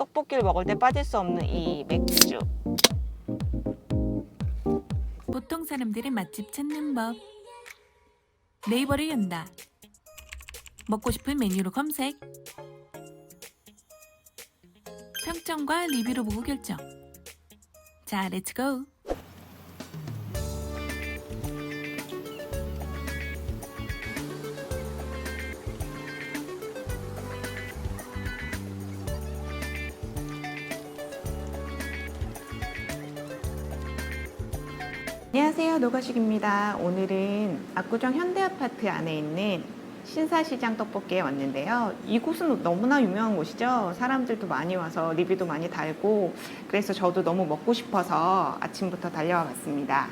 떡볶이를 먹을 때 빠질 수 없는 이 맥주. 보통 사람들은 맛집 찾는 법. 네이버를 연다. 먹고 싶은 메뉴로 검색. 평점과 리뷰로 보고 결정. 자, 렛츠고! 안녕하세요. 노가식입니다. 오늘은 압구정 현대아파트 안에 있는 신사시장 떡볶이에 왔는데요. 이곳은 너무나 유명한 곳이죠. 사람들도 많이 와서 리뷰도 많이 달고 그래서 저도 너무 먹고 싶어서 아침부터 달려와 봤습니다.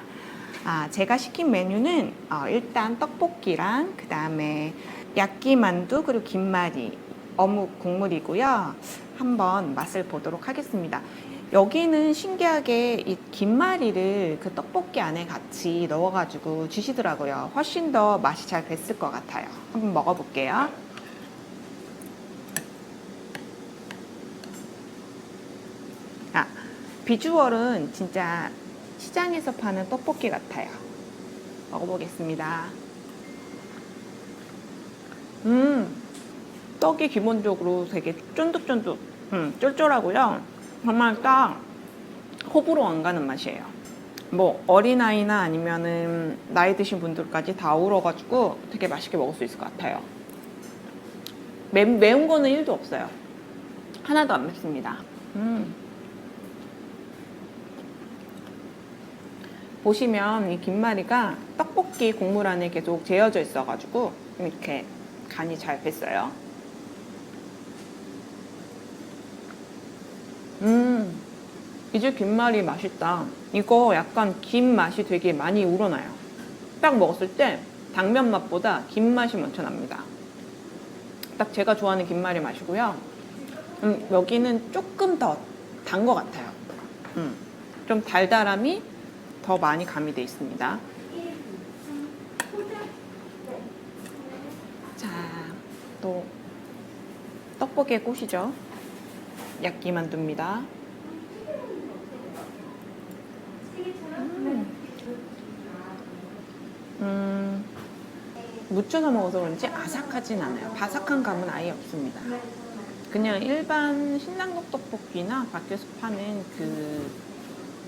아, 제가 시킨 메뉴는 어, 일단 떡볶이랑 그 다음에 야끼만두 그리고 김말이 어묵 국물이고요. 한번 맛을 보도록 하겠습니다. 여기는 신기하게 이 김말이를 그 떡볶이 안에 같이 넣어가지고 주시더라고요. 훨씬 더 맛이 잘 됐을 것 같아요. 한번 먹어볼게요. 아, 비주얼은 진짜 시장에서 파는 떡볶이 같아요. 먹어보겠습니다. 음, 떡이 기본적으로 되게 쫀득쫀득, 음, 쫄쫄하고요. 정말 딱 호불호 안 가는 맛이에요. 뭐 어린아이나 아니면은 나이 드신 분들까지 다 어우러가지고 되게 맛있게 먹을 수 있을 것 같아요. 매, 매운 거는 1도 없어요. 하나도 안 맵습니다. 음. 보시면 이 김말이가 떡볶이 국물 안에 계속 재어져 있어가지고 이렇게 간이 잘 뱄어요. 이제 김말이 맛있다. 이거 약간 김 맛이 되게 많이 우러나요. 딱 먹었을 때 당면 맛보다 김 맛이 먼저 납니다. 딱 제가 좋아하는 김말이 맛이고요. 음, 여기는 조금 더 단 것 같아요. 음, 좀 달달함이 더 많이 가미돼 있습니다. 자, 또 떡볶이의 꽃이죠. 야끼만두입니다. 음, 무쳐서 먹어서 그런지 아삭하진 않아요. 바삭한 감은 아예 없습니다. 그냥 일반 신랑동 떡볶이나 밖에서 파는 그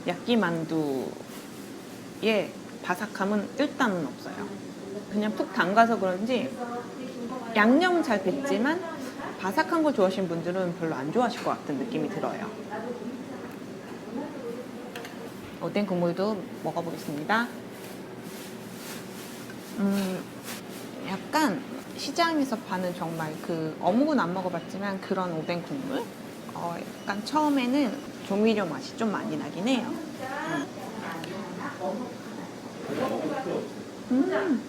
야끼만두의 바삭함은 일단은 없어요. 그냥 푹 담가서 그런지 양념은 잘 뱄지만 바삭한 걸 좋아하시는 분들은 별로 안 좋아하실 것 같은 느낌이 들어요. 오뎅 국물도 먹어보겠습니다. 음, 약간 시장에서 파는 정말 그 어묵은 안 먹어봤지만 그런 오뎅 국물? 어, 약간 처음에는 조미료 맛이 좀 많이 나긴 해요. 음.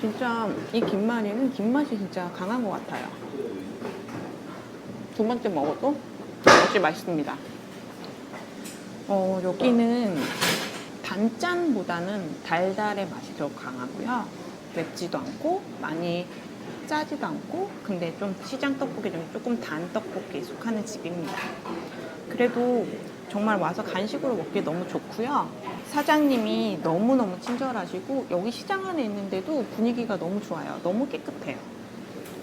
진짜 이 김말이는 김맛이 진짜 강한 것 같아요. 두 번째 먹어도 역시 맛있습니다. 어, 여기는 단짠보다는 달달의 맛이 더 강하고요. 맵지도 않고 많이 짜지도 않고 근데 좀 시장 떡볶이 중 조금 단 떡볶이에 속하는 집입니다. 그래도 정말 와서 간식으로 먹기 너무 좋고요. 사장님이 너무너무 친절하시고 여기 시장 안에 있는데도 분위기가 너무 좋아요. 너무 깨끗해요.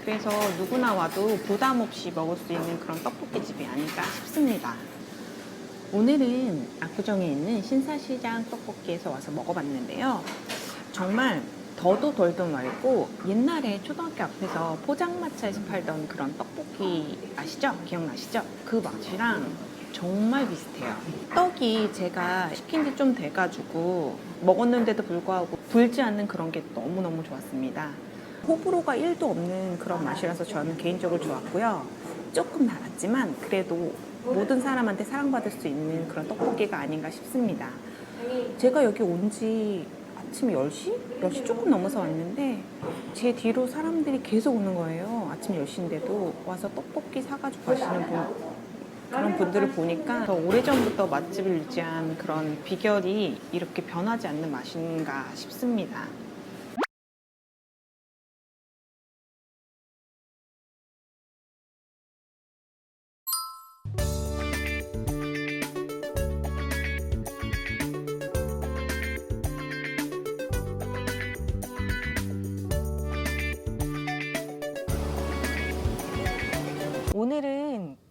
그래서 누구나 와도 부담 없이 먹을 수 있는 그런 떡볶이 집이 아닐까 싶습니다. 오늘은 압구정에 있는 신사시장 떡볶이에서 와서 먹어봤는데요. 정말 더도 덜도 말고 옛날에 초등학교 앞에서 포장마차에서 팔던 그런 떡볶이 아시죠? 기억나시죠? 그 맛이랑 정말 비슷해요. 떡이 제가 시킨 지 좀 돼가지고 먹었는데도 불구하고 불지 않는 그런 게 너무너무 좋았습니다. 호불호가 1도 없는 그런 맛이라서 저는 개인적으로 좋았고요. 조금 달았지만 그래도 모든 사람한테 사랑받을 수 있는 그런 떡볶이가 아닌가 싶습니다. 제가 여기 온 지 아침 10시? 10시 조금 넘어서 왔는데 제 뒤로 사람들이 계속 오는 거예요. 아침 10시인데도 와서 떡볶이 사가지고 가시는 분 그런 분들을 보니까 더 오래전부터 맛집을 유지한 그런 비결이 이렇게 변하지 않는 맛인가 싶습니다.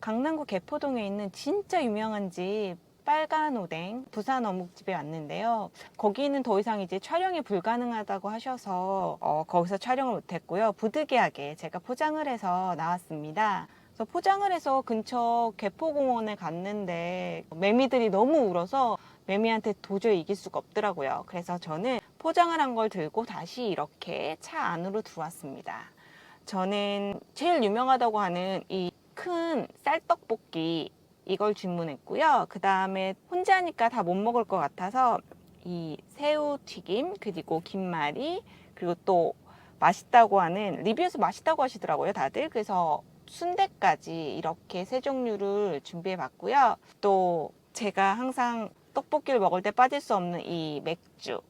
강남구 개포동에 있는 진짜 유명한 집 빨간 오뎅 부산 어묵집에 왔는데요. 거기는 더 이상 이제 촬영이 불가능하다고 하셔서 어, 거기서 촬영을 못했고요. 부득이하게 제가 포장을 해서 나왔습니다. 그래서 포장을 해서 근처 개포공원에 갔는데 매미들이 너무 울어서 매미한테 도저히 이길 수가 없더라고요. 그래서 저는 포장을 한 걸 들고 다시 이렇게 차 안으로 들어왔습니다. 저는 제일 유명하다고 하는 이 큰 쌀떡볶이 이걸 주문했고요. 그 다음에 혼자 하니까 다 못 먹을 것 같아서 이 새우 튀김 그리고 김말이 그리고 또 맛있다고 하는 리뷰에서 맛있다고 하시더라고요 다들 그래서 순대까지 이렇게 세 종류를 준비해 봤고요. 또 제가 항상 떡볶이를 먹을 때 빠질 수 없는 이 맥주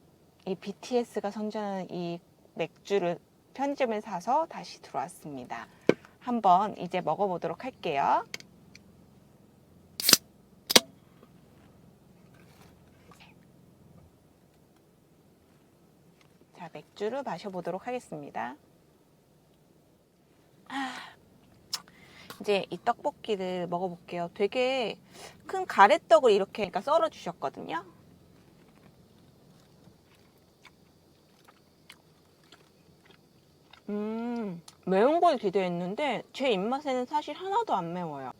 이 BTS가 선전하는 이 맥주를 편의점에 사서 다시 들어왔습니다. 한번 이제 먹어보도록 할게요. 자, 맥주를 마셔보도록 하겠습니다. 아, 이제 이 떡볶이를 먹어볼게요. 되게 큰 가래떡을 이렇게 그러니까 썰어 주셨거든요. 음, 매운 걸 기대했는데 제 입맛에는 사실 하나도 안 매워요.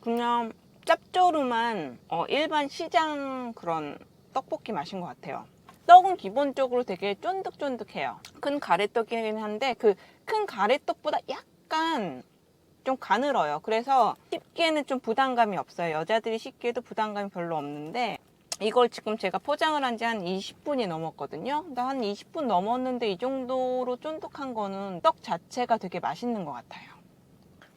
그냥 짭조름한 어, 일반 시장 그런 떡볶이 맛인 것 같아요. 떡은 기본적으로 되게 쫀득쫀득해요. 큰 가래떡이긴 한데 그 큰 가래떡보다 약간 좀 가늘어요. 그래서 씹기에는 좀 부담감이 없어요. 여자들이 씹기에도 부담감이 별로 없는데 이걸 지금 제가 포장을 한 지한 20분이 넘었거든요. 한 20분 넘었는데 이 정도로 쫀득한 거는 떡 자체가 되게 맛있는 것 같아요.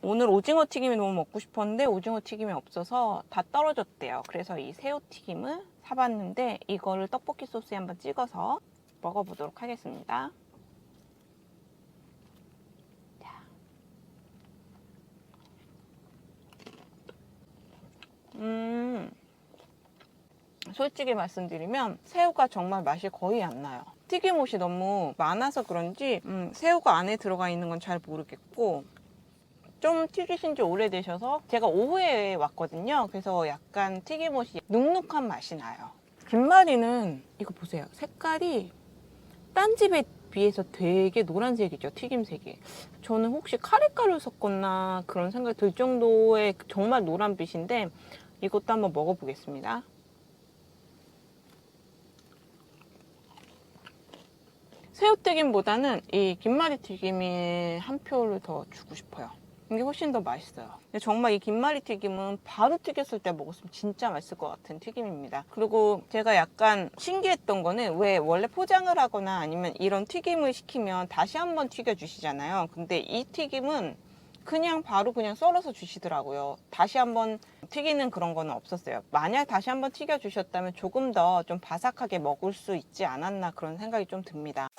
오늘 오징어 튀김이 너무 먹고 싶었는데 오징어 튀김이 없어서 다 떨어졌대요. 그래서 이 새우 튀김을 사봤는데 이거를 떡볶이 소스에 한번 찍어서 먹어보도록 하겠습니다. 자. 음. 솔직히 말씀드리면 새우가 정말 맛이 거의 안 나요. 튀김옷이 너무 많아서 그런지 음, 새우가 안에 들어가 있는 건 잘 모르겠고 좀 튀기신 지 오래되셔서 제가 오후에 왔거든요. 그래서 약간 튀김옷이 눅눅한 맛이 나요. 김말이는 이거 보세요. 색깔이 딴 집에 비해서 되게 노란색이죠. 튀김색이. 저는 혹시 카레가루 섞었나 그런 생각이 들 정도의 정말 노란빛인데 이것도 한번 먹어보겠습니다. 새우튀김보다는 이 김말이 튀김이 한 표를 더 주고 싶어요. 이게 훨씬 더 맛있어요. 정말 이 김말이 튀김은 바로 튀겼을 때 먹었으면 진짜 맛있을 것 같은 튀김입니다. 그리고 제가 약간 신기했던 거는 왜 원래 포장을 하거나 아니면 이런 튀김을 시키면 다시 한번 튀겨주시잖아요. 근데 이 튀김은 그냥 바로 그냥 썰어서 주시더라고요. 다시 한번 튀기는 그런 거는 없었어요. 만약 다시 한번 튀겨 주셨다면 조금 더 좀 바삭하게 먹을 수 있지 않았나 그런 생각이 좀 듭니다.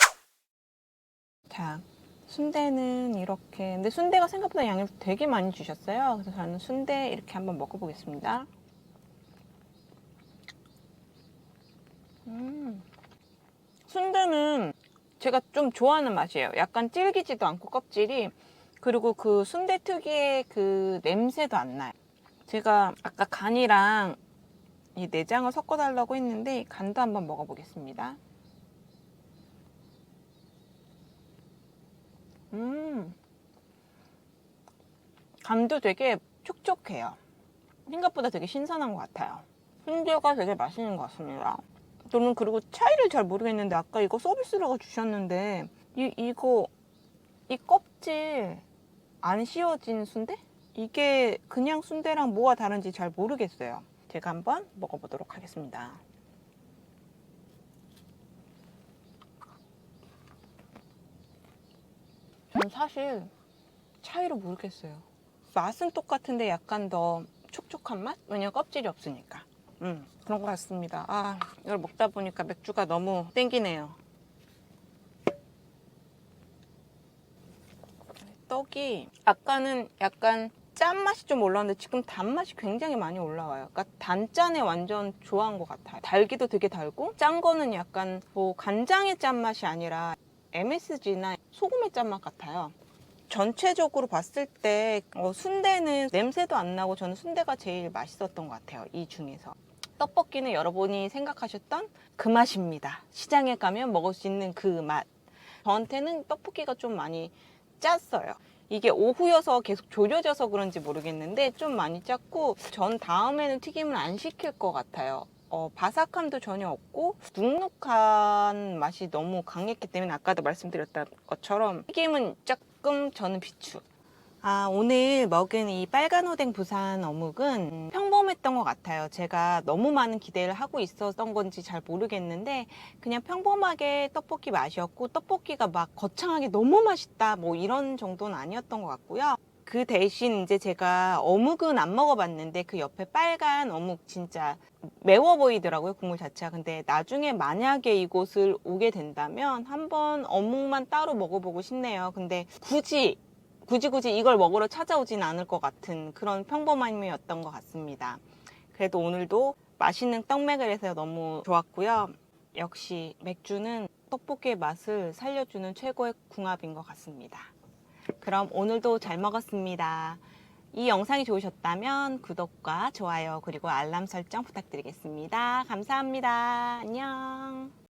자, 순대는 이렇게 근데 순대가 생각보다 양을 되게 많이 주셨어요. 그래서 저는 순대 이렇게 한번 먹어보겠습니다. 음, 순대는 제가 좀 좋아하는 맛이에요. 약간 질기지도 않고 껍질이 그리고 그 순대 특유의 그 냄새도 안 나요. 제가 아까 간이랑 이 내장을 섞어달라고 했는데 간도 한번 먹어보겠습니다. 음, 간도 되게 촉촉해요. 생각보다 되게 신선한 것 같아요. 순대가 되게 맛있는 것 같습니다. 저는 그리고 차이를 잘 모르겠는데 아까 이거 서비스로가 주셨는데 이 이거 이 껍질 안 씌워진 순대? 이게 그냥 순대랑 뭐가 다른지 잘 모르겠어요. 제가 한번 먹어보도록 하겠습니다. 저는 사실 차이를 모르겠어요. 맛은 똑같은데 약간 더 촉촉한 맛? 왜냐면 껍질이 없으니까. 음, 그런 것 같습니다. 아, 이걸 먹다 보니까 맥주가 너무 땡기네요. 떡이 아까는 약간 짠맛이 좀 올라왔는데 지금 단맛이 굉장히 많이 올라와요. 그러니까 단짠에 완전 좋아한 것 같아요. 달기도 되게 달고 짠 거는 약간 뭐 간장의 짠맛이 아니라 MSG나 소금의 짠맛 같아요. 전체적으로 봤을 때 어, 순대는 냄새도 안 나고 저는 순대가 제일 맛있었던 것 같아요. 이 중에서. 떡볶이는 여러분이 생각하셨던 그 맛입니다. 시장에 가면 먹을 수 있는 그 맛. 저한테는 떡볶이가 좀 많이 짰어요. 이게 오후여서 계속 졸여져서 그런지 모르겠는데 좀 많이 짰고 전 다음에는 튀김을 안 시킬 것 같아요. 어, 바삭함도 전혀 없고 눅눅한 맛이 너무 강했기 때문에 아까도 말씀드렸던 것처럼 튀김은 조금 저는 비추. 아, 오늘 먹은 이 빨간 오뎅 부산 어묵은 음, 평범했던 것 같아요. 제가 너무 많은 기대를 하고 있었던 건지 잘 모르겠는데 그냥 평범하게 떡볶이 맛이었고 떡볶이가 막 거창하게 너무 맛있다 뭐 이런 정도는 아니었던 것 같고요. 그 대신 이제 제가 어묵은 안 먹어봤는데 그 옆에 빨간 어묵 진짜 매워 보이더라고요 국물 자체가. 근데 나중에 만약에 이곳을 오게 된다면 한번 어묵만 따로 먹어보고 싶네요. 근데 굳이 굳이 굳이 이걸 먹으러 찾아오진 않을 것 같은 그런 평범함이었던 것 같습니다. 그래도 오늘도 맛있는 떡맥을 해서 너무 좋았고요. 역시 맥주는 떡볶이의 맛을 살려주는 최고의 궁합인 것 같습니다 그럼 오늘도 잘 먹었습니다. 이 영상이 좋으셨다면 구독과 좋아요 그리고 알람 설정 부탁드리겠습니다. 감사합니다. 안녕.